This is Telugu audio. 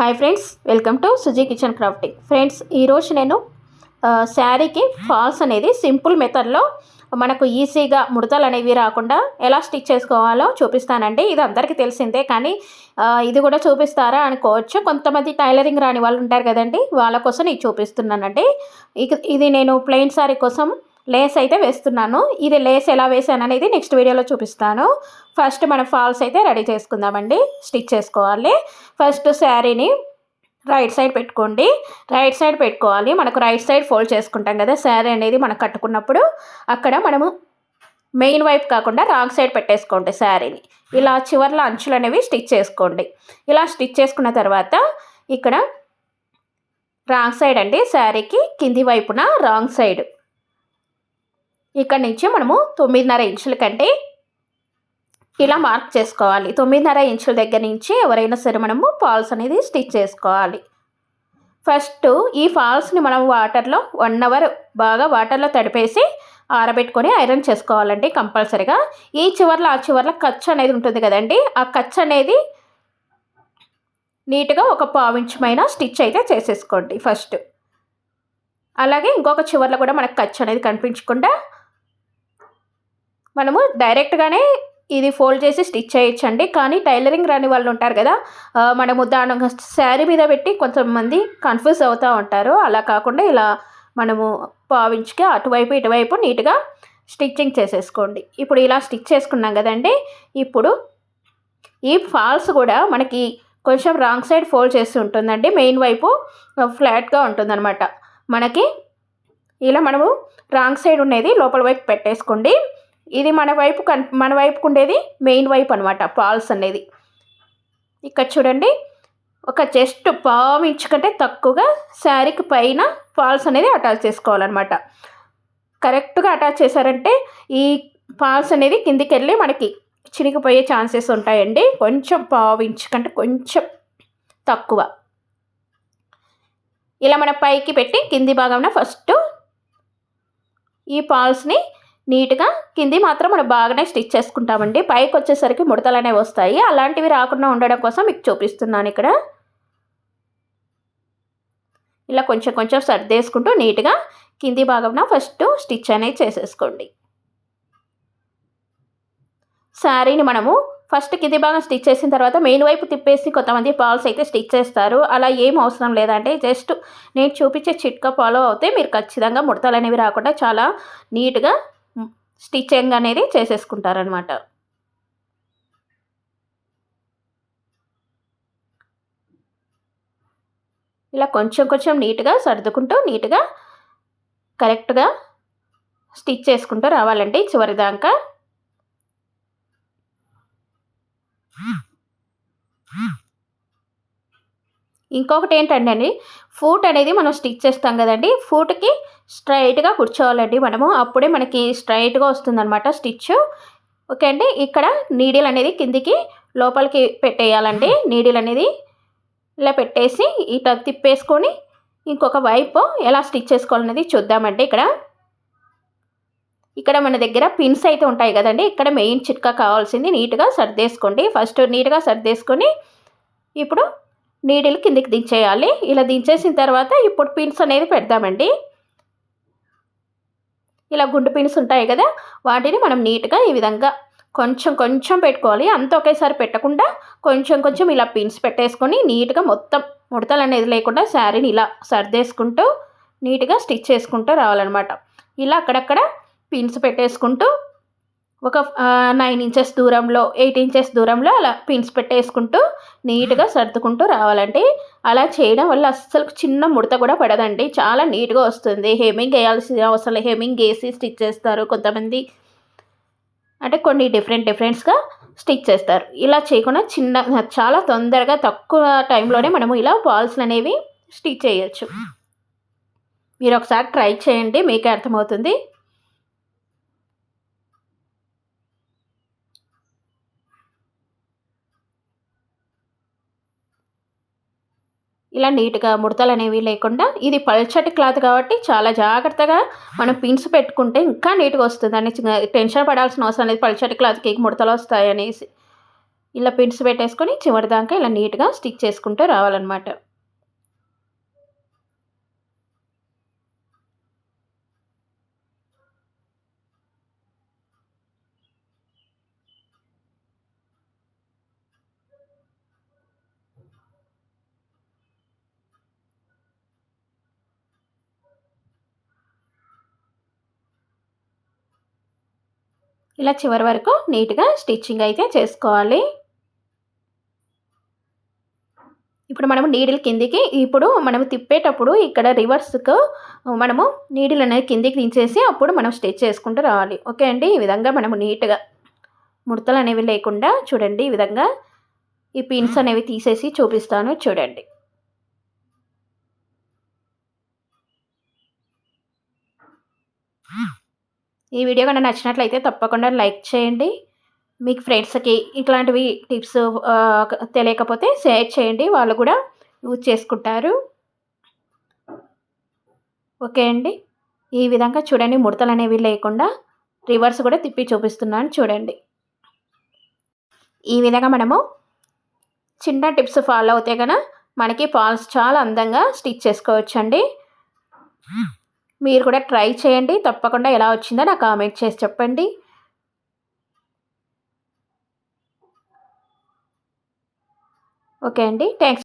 Hi friends welcome to Suji kitchen crafting friends ఈరోజు నేను శారీకి ఫాల్స్ అనేది సింపుల్ మెథడ్లో మనకు ఈజీగా ముడతలు అనేవి రాకుండా ఎలా స్టిచ్ చేసుకోవాలో చూపిస్తానండి. ఇది అందరికీ తెలిసిందే కానీ ఇది కూడా చూపిస్తారా అనుకోవచ్చు. కొంతమంది టైలరింగ్ రాని వాళ్ళు ఉంటారు కదండి వాళ్ళ కోసం ఇది చూపిస్తున్నానండి. ఇక- ఇది నేను ప్లెయిన్ శారీ కోసం లేస్ అయితే వేస్తున్నాను. ఇది లేస్ ఎలా వేసాను అనేది నెక్స్ట్ వీడియోలో చూపిస్తాను. ఫస్ట్ మనం ఫాల్స్ అయితే రెడీ చేసుకుందామండి. స్టిచ్ చేసుకోవాలి. ఫస్ట్ శారీని రైట్ సైడ్ పెట్టుకోండి. రైట్ సైడ్ పెట్టుకోవాలి. మనకు రైట్ సైడ్ ఫోల్డ్ చేసుకుంటాం కదా శారీ అనేది మనం కట్టుకున్నప్పుడు. అక్కడ మనము మెయిన్ వైపు కాకుండా రాంగ్ సైడ్ పెట్టేసుకోండి శారీని. ఇలా చివర్ల అంచులు అనేవి స్టిచ్ చేసుకోండి. ఇలా స్టిచ్ చేసుకున్న తర్వాత ఇక్కడ రాంగ్ సైడ్ అండి శారీకి కింది వైపున రాంగ్ సైడ్. ఇక్కడ నుంచి మనము తొమ్మిదిన్నర ఇంచుల కంటే ఇలా మార్క్ చేసుకోవాలి. తొమ్మిదిన్నర ఇంచుల దగ్గర నుంచి ఎవరైనా సరే మనము ఫాల్స్ అనేది స్టిచ్ చేసుకోవాలి. ఫస్ట్ ఈ ఫాల్స్ని మనం వాటర్లో వన్ అవర్ బాగా వాటర్లో తడిపేసి ఆరబెట్టుకొని ఐరన్ చేసుకోవాలండి కంపల్సరిగా. ఈ చివర్లో ఆ చివర్లో ఖర్చు అనేది ఉంటుంది కదండి ఆ ఖర్చు అనేది నీట్గా ఒక పావించమైన స్టిచ్ అయితే చేసేసుకోండి ఫస్ట్ అలాగే ఇంకొక చివర్లో కూడా మనకు ఖర్చు అనేది కనిపించకుండా మనము డైరెక్ట్గానే ఇది ఫోల్డ్ చేసి స్టిచ్ చేయొచ్చండి. కానీ టైలరింగ్ రాని వాళ్ళు ఉంటారు కదా మనము దాని శారీ మీద పెట్టి కొంతమంది కన్ఫ్యూజ్ అవుతూ ఉంటారు. అలా కాకుండా ఇలా మనము పావించుకి అటువైపు ఇటువైపు నీట్గా స్టిచ్చింగ్ చేసేసుకోండి. ఇప్పుడు ఇలా స్టిచ్ చేసుకున్నాం కదండి ఇప్పుడు ఈ ఫాల్స్ కూడా మనకి కొంచెం రాంగ్ సైడ్ ఫోల్డ్ చేసి ఉంటుందండి. మెయిన్ వైపు ఫ్లాట్గా ఉంటుందన్నమాట. మనకి ఇలా మనము రాంగ్ సైడ్ ఉండేది లోపల వైపు పెట్టేసుకోండి. ఇది మన వైపు కన్ మన వైపుకు ఉండేది మెయిన్ వైపు అనమాట ఫాల్స్ అనేది. ఇక్కడ చూడండి ఒక జస్ట్ పావు ఇంచు కంటే తక్కువగా శారీకి పైన ఫాల్స్ అనేది అటాచ్ చేసుకోవాలన్నమాట. కరెక్ట్గా అటాచ్ చేశారంటే ఈ ఫాల్స్ అనేది కిందికి వెళ్ళి మనకి చినిగిపోయే ఛాన్సెస్ ఉంటాయండి కొంచెం పావు ఇంచు కంటే కొంచెం తక్కువ. ఇలా మన పైకి పెట్టి కింది భాగంలో ఫస్ట్ ఈ పాల్స్ని నీట్గా కింది మాత్రం మనం బాగానే స్టిచ్ చేసుకుంటామండి. పైకి వచ్చేసరికి ముడతలు అనేవి వస్తాయి. అలాంటివి రాకుండా ఉండడం కోసం మీకు చూపిస్తున్నాను ఇక్కడ. ఇలా కొంచెం కొంచెం సర్దేసుకుంటూ నీట్గా కింది భాగంలో ఫస్ట్ స్టిచ్ అనేది చేసేసుకోండి. శారీని మనము ఫస్ట్ కింది భాగం స్టిచ్ చేసిన తర్వాత మెయిన్ వైపు తిప్పేసి కొంతమంది పాల్స్ అయితే స్టిచ్ చేస్తారు. అలా ఏం అవసరం లేదంటే జస్ట్ నేను చూపించే చిట్కా ఫాలో అవుతే మీరు ఖచ్చితంగా ముడతలు అనేవి రాకుండా చాలా నీట్గా స్టిచ్చింగ్ అనేది చేసేసుకుంటారనమాట ఇలా కొంచెం కొంచెం నీట్గా సర్దుకుంటూ నీట్గా కరెక్ట్గా స్టిచ్ చేసుకుంటూ రావాలండి చివరి దాకా. ఇంకొకటి ఏంటంటే అండి ఫూట్ అనేది మనం స్టిచ్ చేస్తాం కదండి ఫూట్కి స్ట్రైట్గా కూర్చోవాలండి మనము. అప్పుడే మనకి స్ట్రైట్గా వస్తుందన్నమాట స్టిచ్. ఓకే అండి ఇక్కడ నీడిల్ అనేది కిందికి లోపలికి పెట్టేయాలండి. నీడిల్ అనేది ఇలా పెట్టేసి ఇట్లా తిప్పేసుకొని ఇంకొక వైపు ఎలా స్టిచ్ చేసుకోవాలనేది చూద్దామండి ఇక్కడ. ఇక్కడ మన దగ్గర పిన్స్ అయితే ఉంటాయి కదండి ఇక్కడ మెయిన్ చిట్కా కావాల్సింది నీట్గా సర్దేసుకోండి. ఫస్ట్ నీట్గా సర్దేసుకొని ఇప్పుడు నీడిల్ కిందికి దించేయాలి. ఇలా దించేసిన తర్వాత ఇప్పుడు పిన్స్ అనేది పెడదామండి. ఇలా గుండు పిన్స్ ఉంటాయి కదా వాటిని మనం నీట్గా ఈ విధంగా కొంచెం కొంచెం పెట్టుకోవాలి. అంత ఒకేసారి పెట్టకుండా కొంచెం కొంచెం ఇలా పిన్స్ పెట్టేసుకొని నీట్గా మొత్తం ముడతలు అనేది లేకుండా శారీని ఇలా సర్దేసుకుంటూ నీట్గా స్టిచ్ చేసుకుంటూ రావాలన్నమాట. ఇలా అక్కడక్కడ పిన్స్ పెట్టేసుకుంటూ ఒక నైన్ ఇంచెస్ దూరంలో ఎయిట్ ఇంచెస్ దూరంలో అలా పిన్స్ పెట్టేసుకుంటూ నీట్గా సర్దుకుంటూ రావాలండి. అలా చేయడం వల్ల అస్సలు చిన్న ముడత కూడా పడదండి. చాలా నీట్గా వస్తుంది. హెమింగ్ వేయాల్సిన అవసరం హెమింగ్ వేసి స్టిచ్ చేస్తారు. కొంతమంది అంటే కొన్ని డిఫరెంట్ డిఫరెంట్స్గా స్టిచ్ చేస్తారు. ఇలా చేయకుండా చిన్న చాలా తొందరగా తక్కువ టైంలోనే మనము ఇలా బాల్స్ అనేవి స్టిచ్ చేయొచ్చు. మీరు ఒకసారి ట్రై చేయండి. మీకే అర్థమవుతుంది. ఇలా నీట్గా ముడతలు అనేవి లేకుండా ఇది పల్చటి క్లాత్ కాబట్టి చాలా జాగ్రత్తగా మనం పిన్స్ పెట్టుకుంటే ఇంకా నీట్గా వస్తుంది. అని టెన్షన్ పడాల్సిన అవసరం లేదు. పల్చటి క్లాత్కి ముడతలు వస్తాయనేసి ఇలా పిన్స్ పెట్టేసుకొని చివరి దాకా ఇలా నీట్గా స్టిచ్ చేసుకుంటూ రావాలన్నమాట. ఇలా చివరి వరకు నీట్గా స్టిచ్చింగ్ అయితే చేసుకోవాలి. ఇప్పుడు మనము నీడిల్ కిందికి ఇప్పుడు మనము తిప్పేటప్పుడు ఇక్కడ రివర్స్కు మనము నీడిల్ అనేది కిందికి దించేసి అప్పుడు మనం స్టిచ్ చేసుకుంటూ రావాలి. ఓకే అండి? ఈ విధంగా మనము నీట్గా ముడతలు అనేవి లేకుండా చూడండి. ఈ విధంగా ఈ పిన్స్ అనేవి తీసేసి చూపిస్తాను. చూడండి. ఈ వీడియో కనుక నచ్చినట్లయితే తప్పకుండా లైక్ చేయండి. మీకు ఫ్రెండ్స్కి ఇట్లాంటివి టిప్స్ తెలియకపోతే షేర్ చేయండి. వాళ్ళు కూడా యూజ్ చేసుకుంటారు. ఓకే అండి. ఈ విధంగా చూడండి ముడతలు అనేవి లేకుండా రివర్స్ కూడా తిప్పి చూపిస్తున్నాను చూడండి. ఈ విధంగా మనము చిన్న టిప్స్ ఫాలో అవుతే కనుక మనకి ఫాల్స్ చాలా అందంగా స్టిచ్ చేసుకోవచ్చండి. మీరు కూడా ట్రై చేయండి. తప్పకుండా ఎలా వచ్చిందో నాకు కామెంట్ చేసి చెప్పండి. ఓకే అండి. థ్యాంక్స్